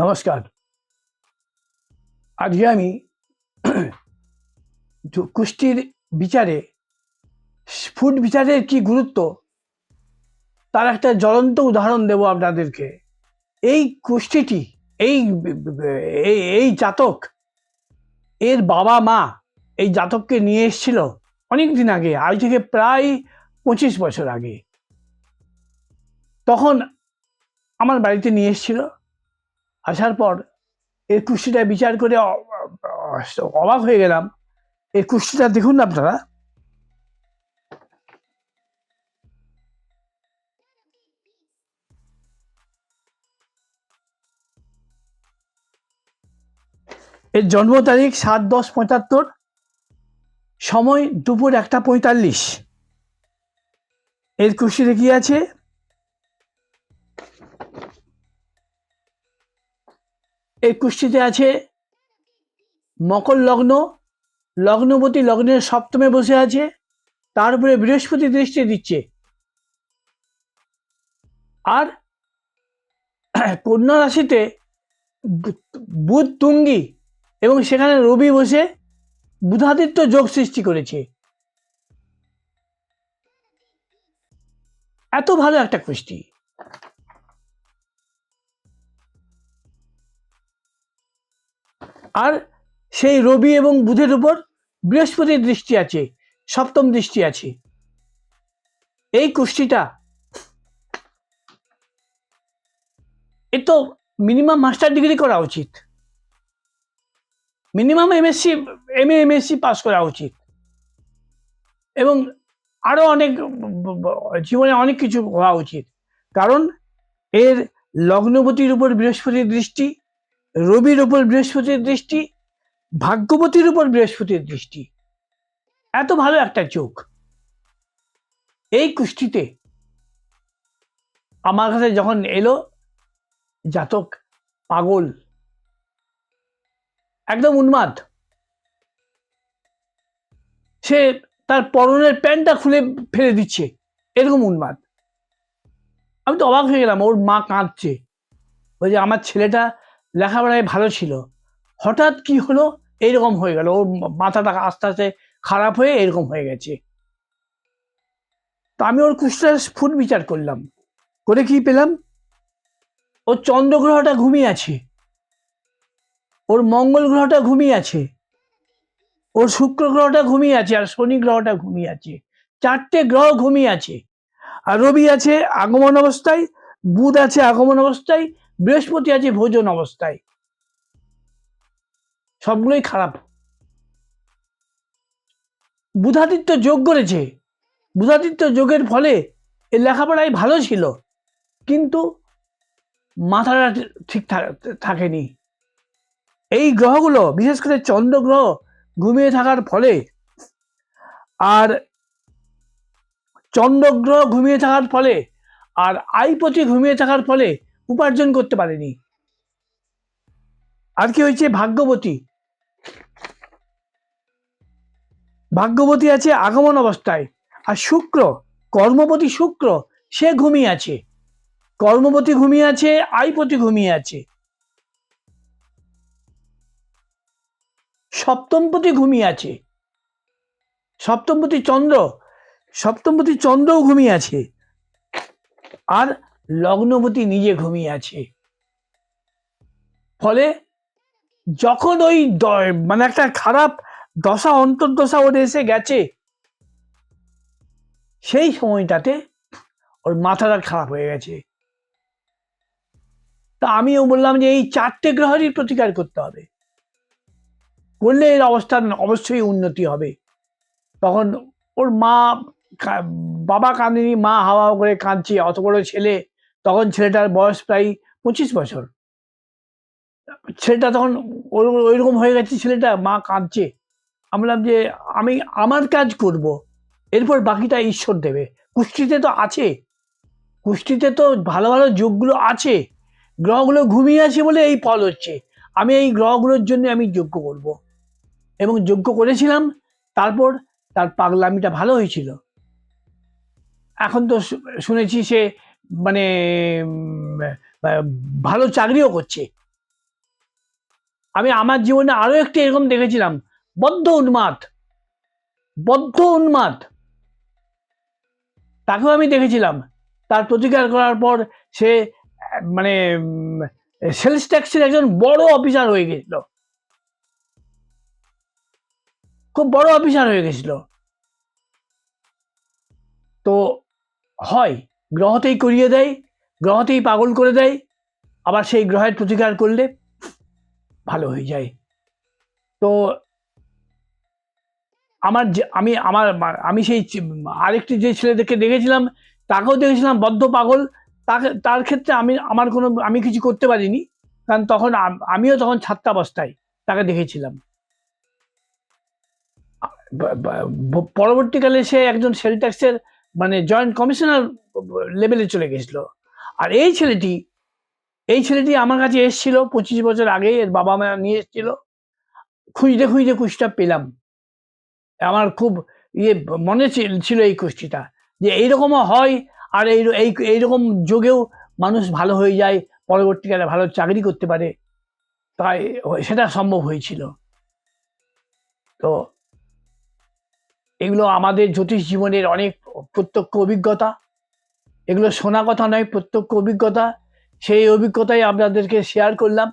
নমস্কার। আজকে আমি কুষ্টির বিচারে, ফুড বিচারের কি গুরুত্ব, তার একটা জ্বলন্ত উদাহরণ দেব আপনাদেরকে। এই কুষ্টিটি এই, এই- জাতক, এর বাবা মা এই জাতককে নিয়ে এসেছিল অনেক দিন আগে, আজ থেকে প্রায় পঁচিশ বছর আগে। তখন আমার বাড়িতে নিয়ে এসেছিল। আসার পর এর কুষ্টিটা বিচার করে অবাক হয়ে গেলাম। এই কুষ্টিটা দেখুন না আপনারা। এর জন্ম তারিখ সাত দশ পঁচাত্তর, সময় দুপুর একটা পঁয়তাল্লিশ। এর কুষ্টিতে কি আছে? এই কুষ্টিতে আছে মকর লগ্ন, লগ্নবতী লগ্নের সপ্তমে বসে আছে, তার উপরে বৃহস্পতি দৃষ্টি দিচ্ছে। আর কন্যা রাশিতে বুধ তুঙ্গি এবং সেখানে রবি বসে বুধাদিত্য যোগ সৃষ্টি করেছে। এত ভালো একটা কুষ্টি। আর সেই রবি এবং বুধের উপর বৃহস্পতির দৃষ্টি আছে, সপ্তম দৃষ্টি আছে। এই কুষ্টিটা এ তো মিনিমাম মাস্টার ডিগ্রি করা উচিত। Minimum MSc M MSc pass করা উচিত। এবং আরও অনেক, জীবনে অনেক কিছু হওয়া উচিত। কারণ এর লগ্নবতীর উপর বৃহস্পতির দৃষ্টি রবির উপর বৃহস্পতির দৃষ্টি, ভাগ্যবতীর উপর বৃহস্পতির দৃষ্টি। এত ভালো একটা চোখ এই কুষ্টিতে আমার কাছে যখন এলো, জাতক পাগল, একদম উন্মাদ। সে তার পরনের প্যান্টটা খুলে ফেলে দিচ্ছে, এরকম উন্মাদ। আমি তো অবাক হয়ে গেলাম, ওর মা কাঁদছে। বলছে, আমার ছেলেটা লেখাপড়ায় ভালো ছিল। হঠাৎ কি হলো? এইরকম হয়ে গেল। ওর মাথাটা আস্তে আস্তে খারাপ হয়ে এরকম হয়ে গেছে। তো আমি ওর কুষ্টার ফুট বিচার করলাম। করে কি পেলাম? ওর চন্দ্রগ্রহটা ঘুমিয়ে আছে। ওর মঙ্গল গ্রহটা ঘুমিয়ে আছে। ওর শুক্র গ্রহটা ঘুমিয়ে আছে আর শনি গ্রহটা ঘুমিয়ে আছে। চারটে গ্রহ ঘুমিয়ে আছে। আর রবি আছে আগমন অবস্থায়, বুধ আছে আগমন অবস্থায় বৃহস্পতি আছে ভোজন অবস্থায়। সবগুলোই খারাপ। বুধাদিত্য যোগ করেছে। বুধাদিত্য যোগের ফলে এ লেখাপড়ায় ভালো ছিল, কিন্তু মাথাটা ঠিক থাকেনি। এই গ্রহগুলো, বিশেষ করে চন্দ্র গ্রহ ঘুমিয়ে থাকার ফলে আর চন্দ্রগ্রহ ঘুমিয়ে থাকার ফলে আর আইপতি ঘুমিয়ে থাকার ফলে উপার্জন করতে পারেনি। আর কি হয়েছে? ভাগ্যবতী। ভাগ্যবতী আছে আগমন অবস্থায়। আর শুক্র কর্মপতি শুক্র, সে ঘুমিয়ে আছে। কর্মপতি ঘুমিয়ে আছে আইপতি ঘুমিয়ে আছে। সপ্তমপতি ঘুমিয়ে আছে। সপ্তমপতি চন্দ্র, সপ্তমপতি চন্দ্রও ঘুমিয়ে আছে। আর লগ্নপতি নিজে ঘুমিয়ে আছে। ফলে যখন ওই মানে একটা খারাপ দশা, অন্তর্দশা ওর এসে গেছে, সেই সময়টাতে ওর মাথাটা খারাপ হয়ে গেছে। তা আমিও বললাম যে এই চারটে গ্রহেরই প্রতিকার করতে হবে। করলে এর অবস্থান অবশ্যই উন্নতি হবে। তখন ওর মা বাবা কাঁদেনি, মা হাওয়া করে কাঁদছে, অত বড় ছেলে তখন ছেলেটার বয়স প্রায় পঁচিশ বছর। ছেলেটা তখন ওর- ওইরকম হয়ে গেছে ছেলেটা, মা কাঁদছে। আমি বললাম যে আমি আমার কাজ করব, এরপর বাকিটা ঈশ্বর দেবে। কুষ্টিতে তো আছে কুষ্টিতে তো ভালো ভালো যোগগুলো আছে, গ্রহগুলো ঘুমিয়ে আছে বলে এই ফল হচ্ছে। আমি এই গ্রহগুলোর জন্য আমি যজ্ঞ করব। এবং যজ্ঞ করেছিলাম, তারপর তার পাগলামিটা ভালো হয়েছিল। এখন তো শুনেছি সে মানে ভালো চাকরিও করছে। আমি আমার জীবনে আরও একটি এরকম দেখেছিলাম, বদ্ধ উন্মাদ। বদ্ধ উন্মাদ। তাকেও আমি দেখেছিলাম। তার প্রতিকার করার পর সে মানে সেলস ট্যাক্সের একজন বড় অফিসার হয়ে গেছিল। খুব বড় অফিসার হয়ে গেছিল। তো হয়। গ্রহতেই করিয়ে দেয়, গ্রহতেই পাগল করে দেয়, আবার সেই গ্রহের প্রতিকার করলে ভালো হয়ে যায়। তো আমার যে, আমি, আমার, আমি সেই আরেকটি যে ছেলেদেরকে দেখেছিলাম, তাকেও দেখেছিলাম বদ্ধ পাগল। তাকে, তার ক্ষেত্রে আমি, আমার কোনো, আমি কিছু করতে পারিনি, কারণ তখন আমিও তখন ছাত্রাবস্থায় তাকে দেখেছিলাম। পরবর্তীকালে সে একজন সেল ট্যাক্সের মানে জয়েন্ট কমিশনার লেভেলে চলে গেছিল। আর এই ছেলেটি এই ছেলেটি আমার কাছে এসেছিল পঁচিশ বছর আগে, এর বাবা মা নিয়ে এসেছিল। খুঁজতে খুঁজতে কুষ্টিটা পেলাম। আমার খুব ইয়ে মনে ছিল- এই কুষ্টিটা, যে এইরকমও হয় আর এই এই এইরকম যোগেও মানুষ ভালো হয়ে যায়, পরবর্তীকালে ভালো চাকরি করতে পারে। তাই সেটা সম্ভব হয়েছিল। তো এগুলো আমাদের জ্যোতিষ জীবনের অনেক প্রত্যক্ষ অভিজ্ঞতা। এগুলো শোনা কথা নয়, প্রত্যক্ষ অভিজ্ঞতা। সেই অভিজ্ঞতাই আপনাদেরকে শেয়ার করলাম।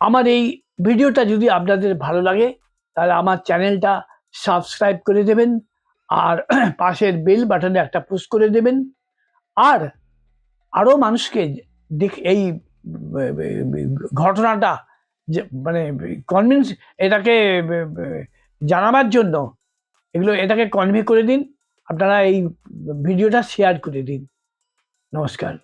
আমার এই ভিডিওটা যদি আপনাদের ভালো লাগে, তাহলে আমার চ্যানেলটা সাবস্ক্রাইব করে দেবেন আর পাশের বেল বাটনে একটা পুশ করে দেবেন। আর আরও মানুষকে দেখ এই, ঘটনাটা যে মানে কনভিন্স এটাকে জানাবার জন্য এগুলো এটাকে কনভে করে দিন। আপনারা এই ভিডিওটা শেয়ার করে দিন। নমস্কার।